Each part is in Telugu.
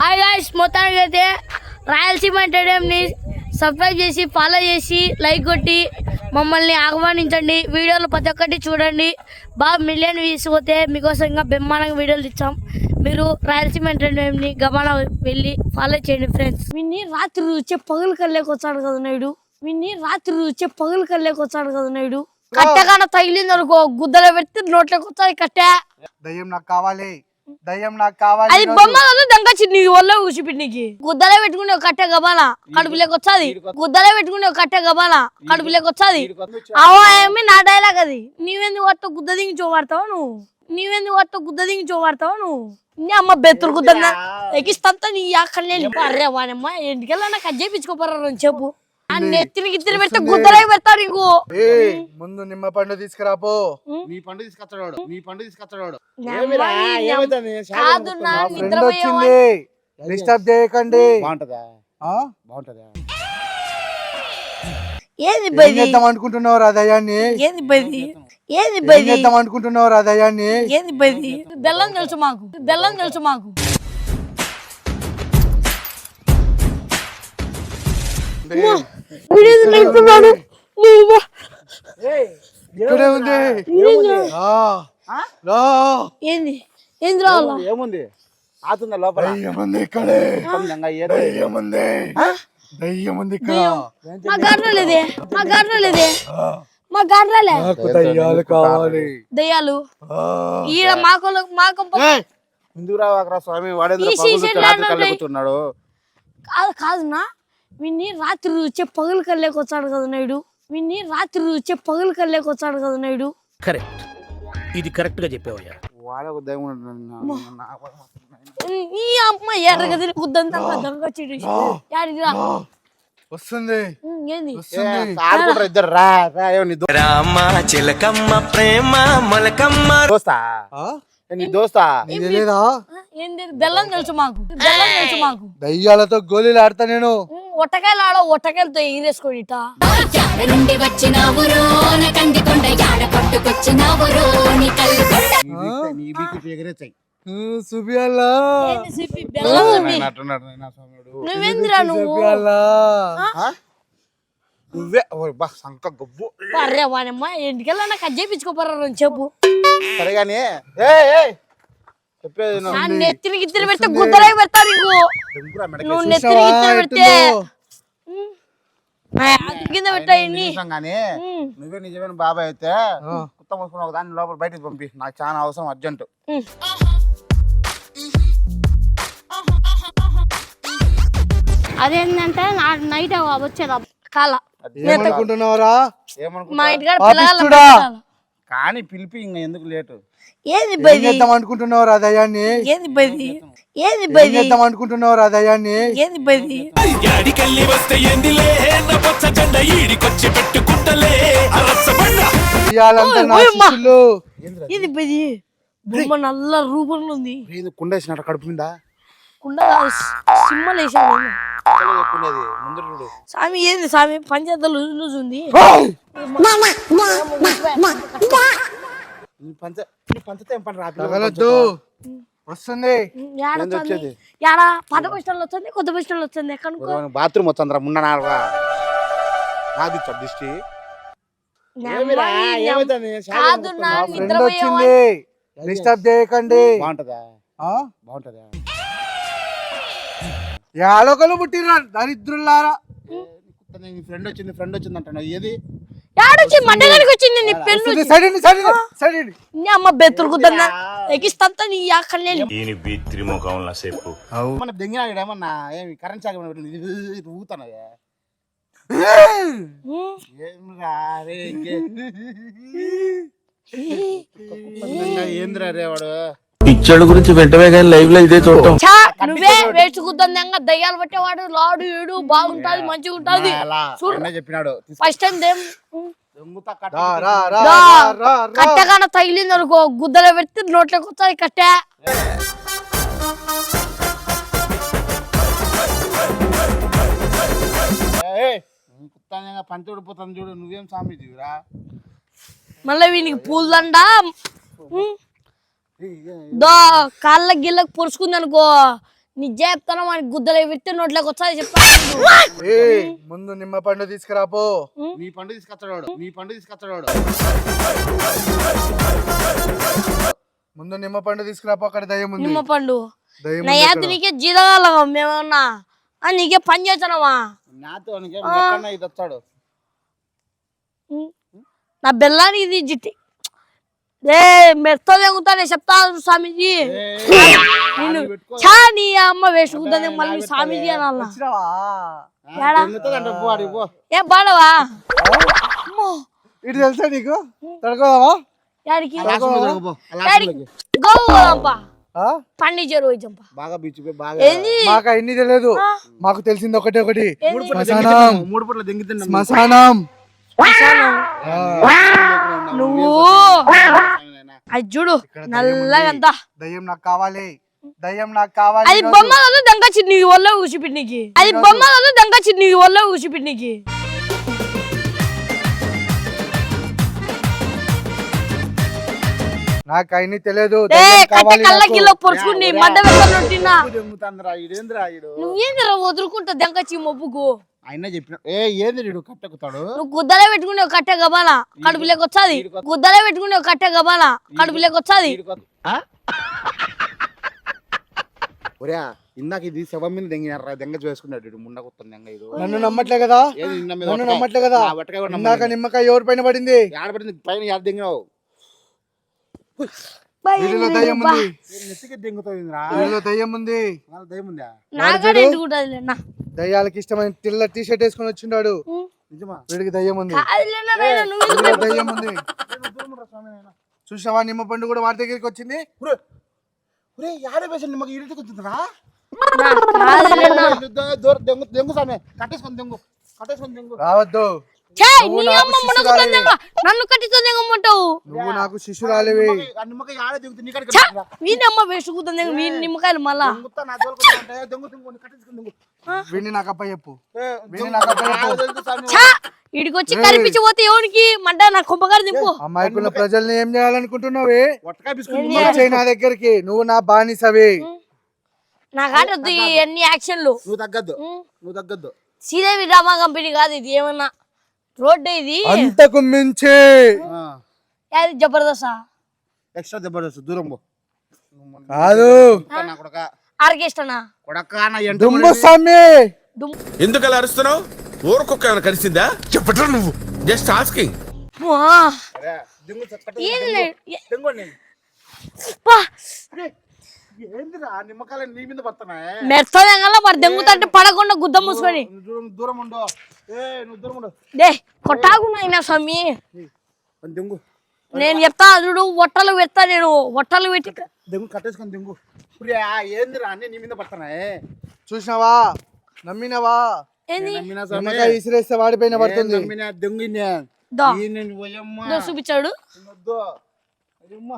హాయ్ గాయ్స్ మొత్తానికి అయితే రాయలసీమ ఎంటర్టైన్మెంట్ని సబ్స్క్రైబ్ చేసి ఫాలో చేసి లైక్ కొట్టి మమ్మల్ని ఆహ్వానించండి. వీడియోలు ప్రతి ఒక్కటి చూడండి. బాగా మిలియన్ వ్యూస్ పోతే మీకోసం ఇంకా బ్రహ్మాండంగా వీడియోలు ఇచ్చాం మీరు రాయలసీమ ఎంటర్టైన్మెంట్ని గమన వెళ్ళి ఫాలో చేయండి ఫ్రెండ్స్ విన్ని రాత్రి వచ్చే పగులు కల్లేకి వచ్చాడు కదా నాయుడు. విన్ని రాత్రి వచ్చే పగులు కల్లేకి వచ్చాడు కదా నాయుడు. కట్టెగాన తగిలింది అనుకో గుద్దలో పెడితే నోట్లోకి వచ్చాది కట్టె. దయ్యం నాకు కావాలి. దయ్యం నాకు కావాలి అది. బొమ్మ కదా దంగచ్చి నీ వల్ల కూర్చిపెట్టికి గుద్దలే పెట్టుకునే ఒక కట్టె గబాల కడుపులోకి వచ్చాది. గుద్దలే పెట్టుకునే ఒక కట్టె గబాల కడుపులోకి వచ్చాది. అవో ఏమి నా డైలాగ్ అది. నీవెందుకు వాటితో గుద్ద దింగి చూపడతావు నువ్వు? నీవెందుకు వాటితో గుద్ద దింగి చూపడతావు నువ్వు? నీ అమ్మ బెత్తురు గుద్ద ఎక్కిస్తా నీ అక్కడనే అరే వానమ్మ ఇంటికెళ్ళా నాకు అది చేయించుకోపోరా చెప్పు. నెత్తిని గిత్తిని పెడితే గుద్దలే పెడతాడు నీకు ఏయ్, ముందు నిమ్మ పండు తీసుకురాపో. నీ పండు తీసుకొచ్చాడు. నీ పండు తీసుకొచ్చాడు. కాదు నా డిస్టర్బ్ చేయకండి. బాగుంటదా? ఆ? బాగుంటదా? ఏది బది? చేద్దాం అనుకుంటున్నావు రా దయ్యాన్ని ఏది బది? ఏది బది? అనుకుంటున్నావు రా దయ్యాన్ని ఏది బది? బెల్లం తెలుసు మాకు. బెల్లం తెలుసు మాకు. ఇక్కడే ఉంది. ఏంది? ఏంది రావాలా ఏముంది ఆతుందా లోపల? ఇక్కడే. పందంగా ఏదో దయ్యం ఉంది దయ్యం ఉంది ఇక్కడ. మా గాడ్రలేదే మా గాడ్రలేదే మా గాడ్రలే నాకు దయ్యాలు కావాలి. దయ్యాలు? ఆ. ఈడ మాకు మాకు ఏయ్! ముందుకు రావాకరా స్వామి? వాడేంద్ర ల్యాండ్ కళ్ళ ఉన్నాయి. కూర్చున్నాడు? కాదు కాదునా విన్ని రాత్రి వచ్చే పగలు కల్లేకి వచ్చాడు కదా నాయుడు. విన్ని రాత్రి వచ్చే పగలు కల్లేకి వచ్చాడు కదా నాయుడు. కరెక్ట్. ఇది కరెక్ట్గా చెప్పావయ్యా. వాడే ఒక దయ్యం ఉన్నాడు. నా- నా- ఈ అమ్మ ఎర్రగది కుద్దంతా దొంగ చెడు యాడికి రా. వస్తుంది. ఉమ్, ఏంది? ఏ, వస్తుంది ఆడుకుంటారు ఇద్దరు రా రా ఏమో నీ దో- రామ చిలకమ్మ ప్రేమ మొలకమ్మ. దోస్తా. ఆ? ఏ, నీ దోస్తా. నీకు తెలీదా ఆ, ఏంది? బెల్లం తెలుసు మాకు. బెల్లం తెలుసు మాకు. దయ్యాలతో గోళీలు ఆడతా నేను. ఉమ్, ఒట్టకాయలు ఆడ ఒట్టకాయలతో ఎగిరేసుకోండి ఇట యాడ నుండి వచ్చినావురో నా కంది కొండ యాడ పట్టుకొచ్చినావురో నీ కళ్ళు కొండ నీ వీక్- నీ వీక్ ఎగరేచ్చాయి ఆ, చూపియాలా ఏంది సిప్పి, బెల్లం సిప్పి. అట్టున్నాడు నాయనా స్వామిడు. నువ్వేందిరా నువ్వు? చూపియాలా ఆ? నువ్వే? ఓ బా సంక గబ్బు అరే వానమ్మ ఇంటికెళ్ళా నాకు అది చేయించుకోపోరా చెప్పు. సరే ఏ విను. నా నెత్తిని గిత్తిని పెడితే గుద్దలే పెడతా నీకు. దింపురా మెడకేసి. నువ్వు నెత్తిని చూసావా గిత్తిని పెడితే ఎట్టుందో? ఉమ్, ఆ, అది కింద పెట్టాయి నీ ఇష్టం గాని నువ్వే నిజమైన బాబాయ్ అయితే కుత్త మూసుకుని ఒక దాన్ని లోపల బయటకు పంపి. నాకు చాలా అవసరం అర్జెంట్. అదేంటంటే నైట్ వచ్చేది కాల. ఏమనుకుంటున్నావురా మా ఇంటికాడ కానీ పిలిపి ఇంకా ఎందుకు లేటు? ఏంది బది? చేద్దాం అనుకుంటున్నావురా దయ్యాన్ని ఏంది బది? ఏంది బది? చేద్దాం అనుకుంటున్నావురా దయ్యాన్ని ఏంది బది? యాడికెళ్ళి వస్తే ఏందిలే? నా పచ్చ జెండ ఈడికొచ్చి పెట్టుకుంటలే. అరసబండ దయ్యాలంతా నా. శిష్యులు ఏంది బది? బొమ్మ నల్ల రూపంలో ఉంది. ఏంది కుండేసినట్టు కడుపు మీద కుండ సిమ్మలు వేసాడు చెప్పుకునేది ముందు చూడు. స్వామి ఏంది స్వామి? పంచాయతీ లూజ్ లూజ్ ఉంది. తగలొద్దు. వస్తుంది? వచ్చేది? యాడ పాత బస్ స్టాండ్ వస్తుంది కొత్త బస్ స్టాండ్ వస్తుంది? కనుక్కో పంచ- బాత్రూమ్ వచ్చిందిరా మున్న నాలుగా నాది ఇచ్చా దిష్టి. ఏమిరా? ఏమైతుంది? శారీ కాదు నా నా ఫ్రెండ్ నిద్రపోయేవా వచ్చింది డిస్టర్బ్ చేయకండి. బాగుంటదా? ఆ? బాగుంటదా? యాలొకలు పుట్టిరా దరిద్రులారా నీ ఫ్రెండ్ వచ్చింది ఫ్రెండ్ వచ్చింది అంటున్నావు. ఏది? యాడొచ్చి వచ్చింది నీ సైడ్ సైడ్ సైడ్ అమ్మ బిత్రి మన దెంగినాడు ఏమన్నా ఏమి కరెంట్ ఏందిరా రే వాడు? పిచ్చోళ్ళ గురించి వెంటనే కానీ లైవ్లో ఇదే చూడటం. చా నువ్వే వేసుకుద్దంగా దయ్యాలు పట్టేవాడు. లాడు ఏడు బాగుంటది మంచిగా ఉంటది అలా చూడు. అన్న చెప్పినాడు. First time దేం? దొంగతా కట్ట రా రా రా రా. రా, రా, రా. కట్టగాన తగిలింది అనుకో గుద్దలో పెడితే నోట్లోకి వస్తుంది కట్టె. ఊడిపోతుంది చూడు. నువ్వేం స్వామీజీరా మళ్ళీ వీనికి పూలదండ ఉమ్, దో కాళ్ళ గిళ్ళకి పొడుచుకుంది అనుకో. నిజ చెప్తాను మనకి గుద్దలు పెడితే నోట్లోకి వచ్చాది చెప్తా ఏ ముందు నిమ్మ పండు తీసుకురాపో నీ పండు తీసుకొచ్చాడు. నీ పండు తీసుకొచ్చాడు. ముందు నిమ్మ పండు తీసుకురాపో అక్కడ దయ్యం ఉంది. నిమ్మ పండు. నా యాత. నీకే జీతగాలగా మేమన్నా? ఆ, నీకే పని చేస్తానమ్మా నాతో ఇది వచ్చాడు. నా బెల్లానికి ఇది జిట్టి. ఏ మెత్త తెగుతానే చెప్తా స్వామీజీ. నేను చా నీ అమ్మ వేసుకుంటుంది మళ్ళీ స్వామీజీ పో ఏ బాడవా? ఇటు తెలుసా నీకు? తడుకోదావా మాకు అన్ని తెలియదు మాకు తెలిసింది ఒకటే ఒకటి. మూడు పూట్ల శ్మశానం. మూడు పూట్ల నువ్వు. అది చూడు నల్లగంతా. దయ్యం నాకు కావాలి. దయ్యం నాకు కావాలి అది ఈరోజు. బొమ్మలలో దంక చిన్ని వల్ల ఊసిపిట్నికి అది బొమ్మలలో దంక చిన్ని వల్ల ఊసిపిట్నికి నాకు అన్ని తెలియదు నువ్వేందిరా వదులుకుంటా దంక చి మొబ్బుకు ఆయన చెప్పిన ఏ ఏంది ఈడు కట్టెక్కుతాడు? నువ్వు గుద్దలే పెట్టుకునే ఒక కట్టె గబాల కడుపులోకి వచ్చాది గుద్దలే పెట్టుకునే ఒక కట్టె గబాల కడుపులోకి వచ్చాది ఒరే ఇందాక ఇది శవం మీద దెంగినారా దెంగ చేసుకున్నాడు ముండ కొత్త దెంగ ఇది. నన్ను నమ్మట్లే కదా? ఏది నిన్న మీద నన్ను వట్టకాయ. నమ్మట్లే కదా? ఇందాక. నిమ్మకాయ ఎవరి పైన పడింది? ఏడబడింది పైన యాడ దెంగినావు? వీడిలో దయ్యం ఉంది. దయ్యం ఉంది. దయ్యాలకి ఇష్టమైన తెల్ల టీ షర్ట్ వేసుకొని వచ్చిండాడు. నిజమా? వీడికి దయ్యం ఉంది. దయ్యం ఉంది. చూసావా నిమ్మ పండు కూడా వాడి దగ్గరికి వచ్చింది? ఒరే యాడ వేసాడు నిమ్మకి ఈడికి వచ్చిందిరా. నా కాదు లేనా. దెంగు దెంగు సామె కట్టేసుకొని దెంగు కట్టేసుకొని దెంగు. రావద్దు. నన్ను నువ్వు నాకు శిష్యురాలివి. వీని అమ్మ వేసుకుతుంది నిమ్మకాయలు మళ్ళా? నాకు చెప్పు. చెప్పు. ఇడికి వచ్చి కనిపించి పోతే ఎవరికి మంట నా కుంభకారు దింపు. అమాయకుల ప్రజల్ని ఏం చేయాలనుకుంటున్నావే? వచ్చేయి నా దగ్గరికి. నువ్వు నా బానిసవి. నా అన్ని యాక్షన్లు. నువ్వు తగ్గద్దు. నువ్వు తగ్గద్దు. శ్రీదేవి డ్రామా కంపెనీ కాదు ఇది ఏమన్నా? రోడ్డు ఇది. అంతకు మించి. అది జబర్దస్త్ ఎక్స్ట్రా జబర్దస్త్ దూరం పో. కాదు. ఆర్కెస్ట్రానా కొడక. నా ఎంట దుమ్ము స్వామి. ఎందుకు అలా అరుస్తున్నావు? ఊరుకొక్క ఏమైనా కలిసిందా చెప్పట్రా నువ్వు. Just asking. ఏంది ఏందిరా? నిమ్మకాయలు నీ మీద పడుతున్నాయి? మెత్తదంగల మరి దెంగుతంటే పడకుండా గుద్ద మూసుకొని. దూరం దూరం ఉండు. ఏ నువ్వు దూరం ఉండు. డే స్వామి. దెంగు. నేను చెప్తా చూడు వట్టలు పెడతా నేను. వట్టలు పెట్టి దెంగు కట్టేసుకొని దెంగు. ఇప్పుడు ఏందిరా? అన్ని నీ మీద పడుతున్నాయి. చూసినావా? నమ్మినవా? ఏంది. నిమ్మకాయ విసిరేస్తే వాడిపైన ఏ పడుతుంది. నమ్మినా దెంగు చూపించాడు.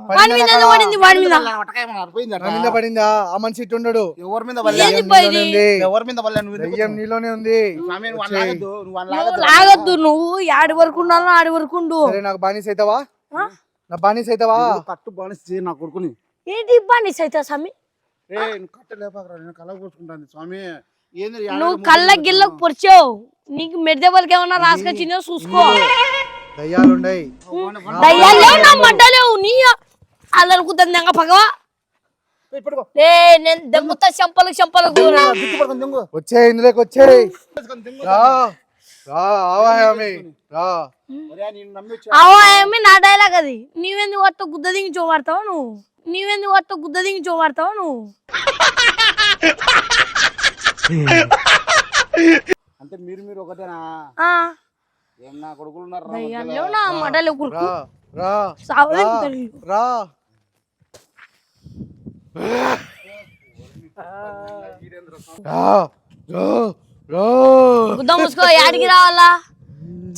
వాడి మీద ఏదో పడింది వాడి మీద అలా వటకాయ మన అరిపోయిందట. నా మీద పడిందా? ఆ మనిషి ఇటు ఉండడు ఎవరి మీద వల్లే? ఏంది ఎవరి మీద వల్లే? నువ్వు ఎందుకు దయ్యం నీలోనే ఉంది. స్వామి, నువ్వు లాగొద్దు. నువ్వు వాళ్ళని నువ్వు లాగొద్దు. లాగద్దు నువ్వు ఆడి వరకు ఉండాలో ఆడి వరకు ఉండు. సరే నాకు బానిస అవుతావా నా బానిస అవుతావా నువ్వు కట్టు బానిస చేయి నా కొడుకుని. ఏంటి ఇబ్బంది స్వామి? ఏ నువ్వు కట్ట లేపాకరా నేను కళ్ళ స్వామి. ఏంది నువ్వు కళ్ళ ముగ్గురు గిల్లకు పొడిచావు. నీకు మెడదెబ్బలకి ఏమన్నా రాసుకొచ్చినా చూసుకో. దయ్యాలు ఉన్నాయి దయ్యాలేవు నా నీ అల్లరుకుతుంది ఇంకా పగవా. ఏయ్, పట్టుకో. లే నేను దెంగుతా చెంపలకు ఇందులోకి. అవాయమి నా డైలాగ్ అది. నీవెందుకు వట్ట గుద్ద దింగి చూవాడతావు నువ్వు? నీవెందుకు వట్ట గుద్ద దింగి చూవాడతావు నువ్వు? అంటే మీరు మీరు ఒకటేనా? ఆ, ఏం నా కొడుకులు ఉన్నారు రా దయ్యాలేవు నా మంటలేవు కురుకు రా రా సావలేదు రా, తల్లి. రా. రా రా రా. గుద్ద మూసుకో యాడికి రావాలా?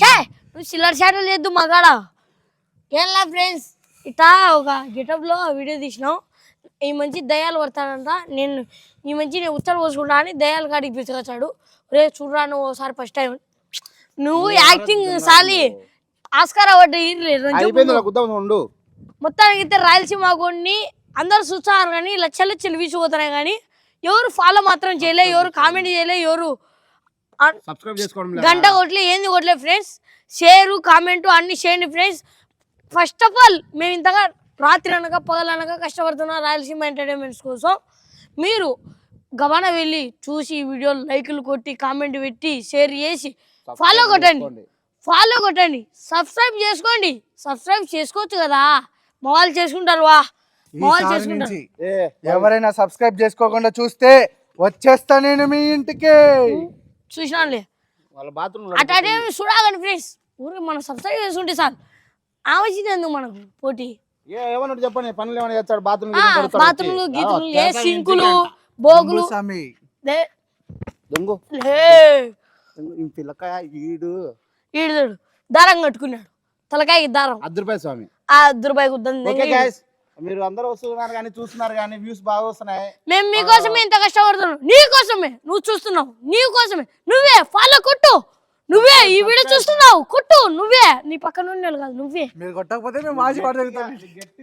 ఛే నువ్వు చిల్లర షాటలు లేదు మగాడ. ఏంలా ఫ్రెండ్స్? ఇట్లా ఒక గెటప్లో వీడియో తీసినాం. ఈ మంచి దయాలు పడతాడంట. నేను ఈ మంచి నేను ఉత్తర పోసుకుంటా అని దయాలు కాడికి పిలుచుకొచ్చాడు. రే చూడరా నువ్వు ఒకసారి ఫస్ట్ టైం నువ్వు యాక్టింగ్ సాలి ఆస్కార్ అవార్డు అయిపోయింది గుద్దాం ఉండు. మొత్తానికి అయితే రాయలసీమ కొన్ని అందరు చూస్తారు కానీ లక్షలు లక్షలు వీసిపోతున్నాయి కానీ ఎవరు ఫాలో మాత్రం చేయలే ఎవరు కామెంట్ చేయలే ఎవరు గంట కొట్లే ఏంది కొట్లే ఫ్రెండ్స్ షేరు కామెంట్ అన్ని చేయండి ఫ్రెండ్స్ ఫస్ట్ ఆఫ్ ఆల్ మేము ఇంతగా రాత్రి అనగా పగలనగా కష్టపడుతున్నాం రాయలసీమ ఎంటర్టైన్మెంట్స్ కోసం మీరు గబాన వెళ్ళి చూసి ఈ వీడియోలు లైకులు కొట్టి కామెంట్ పెట్టి షేర్ చేసి ఫాలో కొట్టండి. ఫాలో కొట్టండి. సబ్స్క్రైబ్ చేసుకోండి. సబ్స్క్రైబ్ చేసుకోవచ్చు కదా. మా వాళ్ళు చేసుకుంటారు వా. మా వాళ్ళు ఈసారి చేసుకుంటారు. ఎవరైనా సబ్స్క్రైబ్ చేసుకోకుండా చూస్తే వచ్చేస్తా నేను మీ ఇంటికి. చూసినానులే. వాళ్ళ బాత్రూమ్ అట్లాంటి చూడాలని ఫ్రెండ్స్ ఊరికి మనం సబ్స్క్రైబ్ చేసుకుంటే సార్ ఆవచ్చింది ఎందుకు మనకు పోటీ? ఏమన్నా చెప్పండి. పనులు ఏమైనా చేస్తాడు? బాత్రూమ్ బాత్రూమ్లు గీతులు ఏ సింకులు బోగులు. దొంగ. లే. ఈ పిల్లకాయ ఈడు. ఈడుదాడు దారం కట్టుకున్నాడు. తలకాయకి దారం. అర్ధ రూపాయలు స్వామి. ఆ ఓకే గాయస్ మీరు అందరూ వస్తున్నారు కానీ చూస్తున్నారు కానీ వ్యూస్ బాగా వస్తున్నాయి. మేము మీకోసమే ఇంత కష్టపడుతున్నాం. నీ కోసమే నువ్వు చూస్తున్నావు. నీ కోసమే నువ్వే ఫాలో కొట్టు. నువ్వే ఈ వీడియో చూస్తున్నావు. కొట్టు. నువ్వే. నీ పక్కన ఉండేవాళ్ళు కాదు నువ్వే. మీరు కొట్టకపోతే మేము మాసి పడతాం